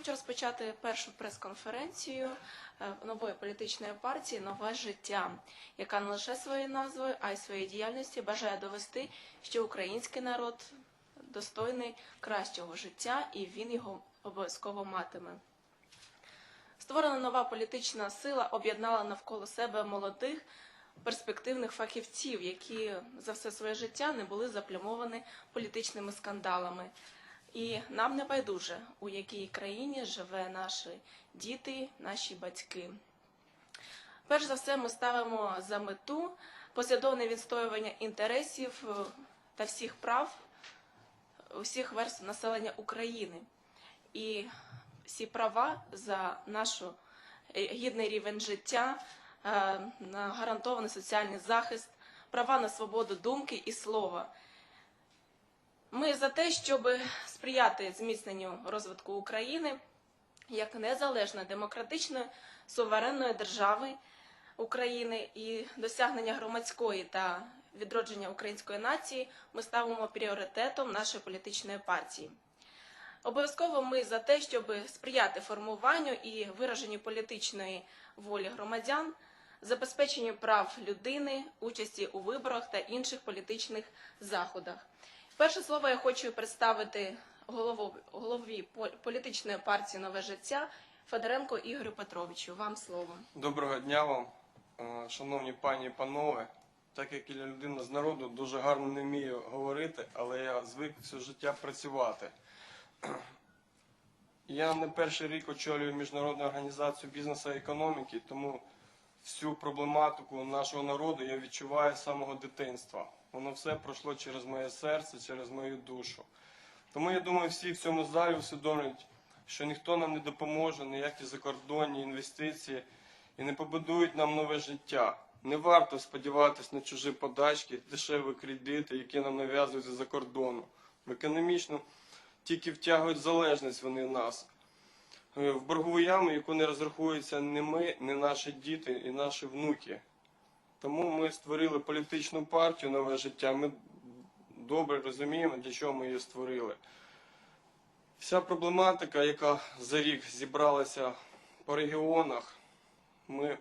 Хочу розпочати першу прес-конференцію е, нової політичної партії Нове життя, яка не лише своєю назвою, а й своєю діяльністю бажає довести, що український народ достойний кращого життя, і він його обов'язково матиме. Створена нова політична сила об'єднала навколо себе молодих перспективних фахівців, які за все своє життя не були заплямовані політичними скандалами. І нам не байдуже, у якій країні живе наші діти, наші батьки. Перш за все, ми ставимо за мету послідовне відстоювання інтересів е, та всіх прав усіх верств населення України. І всі права за наш гідний рівень життя, е, на гарантований соціальний захист, права на свободу думки і слова. Ми за те, щоб сприяти зміцненню розвитку України як незалежної демократичної суверенної держави України і досягнення громадської та відродження української нації ми ставимо пріоритетом нашої політичної партії. Обов'язково ми за те, щоб сприяти формуванню і вираженню політичної волі громадян, забезпеченню прав людини, участі у виборах та інших політичних заходах. Перше слово я хочу представити голову, голові пол- політичної партії Нове життя Федоренко Ігорю Петровичу. Вам слово. Доброго дня вам, е, шановні пані і панове. Так як я людина з народу дуже гарно не вмію говорити, але я звик все життя працювати. Я не перший рік очолюю міжнародну організацію бізнесу і економіки, тому всю проблематику нашого народу я відчуваю з самого дитинства. Воно все пройшло через моє серце, через мою душу. Тому я думаю, всі в цьому залі усвідомлюють, що ніхто нам не допоможе, ніякі закордонні інвестиції і не побудують нам нове життя. Не варто сподіватися на чужі подачки, дешеві кредити, які нам нав'язують з-за кордону. В економічну тільки втягують залежність вони нас. Е, В боргову яму, яку не розрахуються ні ми, ні наші діти і наші внуки. Тому ми створили політичну партію нове життя. Ми добре розуміємо, для чого ми її створили. Вся проблематика, яка за рік зібралася по регіонах, ми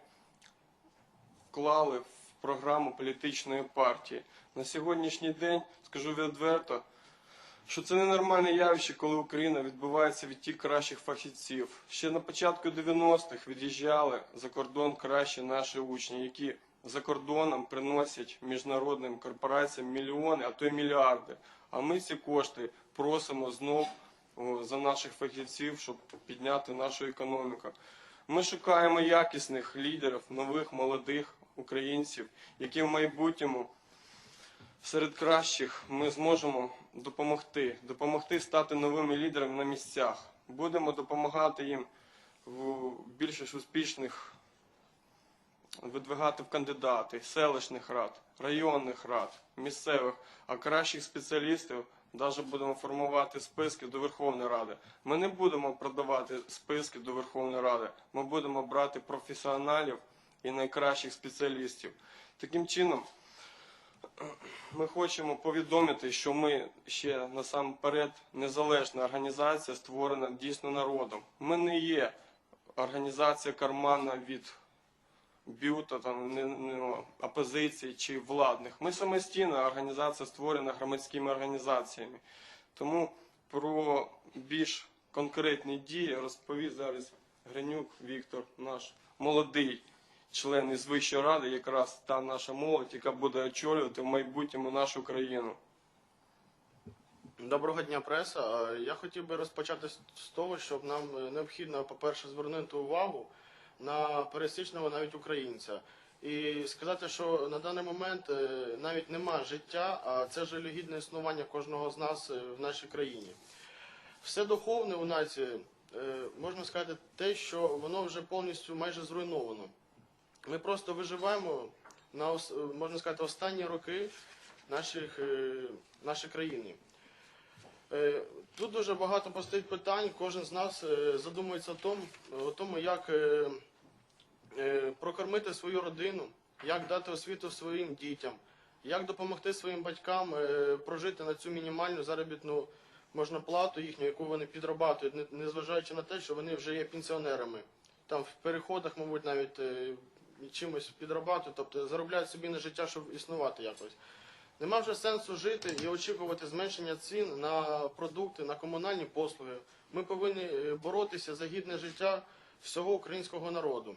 вклали в програму політичної партії. На сьогоднішній день, скажу відверто, що це ненормальне явище, коли Україна відбувається від тих кращих фахівців. Ще на початку 90-х від'їжджали за кордон кращі наші учні, які за кордоном приносять міжнародним корпораціям мільйони, а то й мільярди. А ми ці кошти просимо знов за наших фахівців, щоб підняти нашу економіку. Ми шукаємо якісних лідерів, нових молодих українців, які в майбутньому серед кращих ми зможемо допомогти, допомогти стати новими лідерами на місцях. Будемо допомагати їм в більш успішних видвигати в кандидати селищних рад, районних рад, місцевих, а кращих спеціалістів навіть будемо формувати списки до Верховної Ради. Ми не будемо продавати списки до Верховної Ради. Ми будемо брати професіоналів і найкращих спеціалістів. Таким чином, ми хочемо повідомити, що ми ще насамперед незалежна організація, створена дійсно народом. Ми не є організація кармана від бюта, там, не, не, опозиції чи владних. Ми самостійна організація, створена громадськими організаціями. Тому про більш конкретні дії розповість зараз Гринюк Віктор, наш молодий член із Вищої ради, якраз та наша молодь, яка буде очолювати в майбутньому нашу країну. Доброго дня, преса. Я хотів би розпочати з того, щоб нам е, необхідно, по-перше, звернути увагу на пересічного навіть українця. І сказати, що на даний момент е, навіть нема життя, а це жалюгідне існування кожного з нас е, в нашій країні. Все духовне у нації, можна сказати, те, що воно вже повністю майже зруйновано. Ми просто виживаємо на можна сказати останні роки наших, е, нашої країни. Е, Тут дуже багато постають питань. Кожен з нас е, задумується о тому, як прокормити свою родину, як дати освіту своїм дітям, як допомогти своїм батькам прожити на цю мінімальну заробітну можна плату їхню, яку вони підрабатують, не- незважаючи на те, що вони вже є пенсіонерами. Там в переходах, мабуть, навіть чимось підрабатують, тобто заробляють собі на життя, щоб існувати якось. Нема вже сенсу жити і очікувати зменшення цін на продукти, на комунальні послуги. Ми повинні е, боротися за гідне життя всього українського народу.